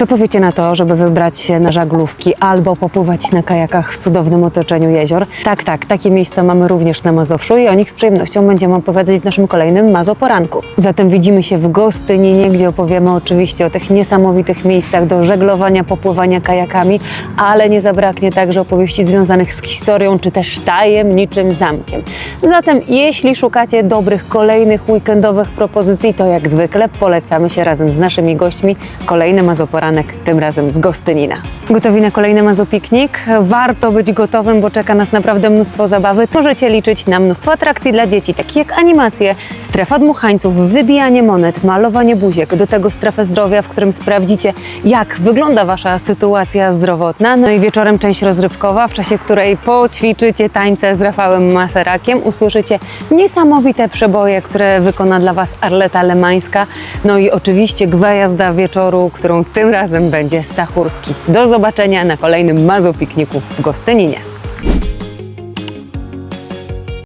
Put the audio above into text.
Co powiecie na to, żeby wybrać się na żaglówki albo popływać na kajakach w cudownym otoczeniu jezior? Tak, tak, takie miejsca mamy również na Mazowszu i o nich z przyjemnością będziemy opowiadać w naszym kolejnym Mazoporanku. Zatem widzimy się w Gostyninie, gdzie opowiemy oczywiście o tych niesamowitych miejscach do żeglowania, popływania kajakami, ale nie zabraknie także opowieści związanych z historią czy też tajemniczym zamkiem. Zatem jeśli szukacie dobrych kolejnych weekendowych propozycji, to jak zwykle polecamy się razem z naszymi gośćmi kolejny Mazoporanek, tym razem z Gostynina. Gotowi na kolejny Mazopiknik? Warto być gotowym, bo czeka nas naprawdę mnóstwo zabawy. Możecie liczyć na mnóstwo atrakcji dla dzieci, takich jak animacje, strefa dmuchańców, wybijanie monet, malowanie buziek, do tego strefę zdrowia, w którym sprawdzicie, jak wygląda Wasza sytuacja zdrowotna. No i wieczorem część rozrywkowa, w czasie której poćwiczycie tańce z Rafałem Maserakiem, usłyszycie niesamowite przeboje, które wykona dla Was Arleta Lemańska. No i oczywiście gwiazda wieczoru, którą tym razem będzie Stachurski. Do zobaczenia na kolejnym Mazopikniku w Gostyninie.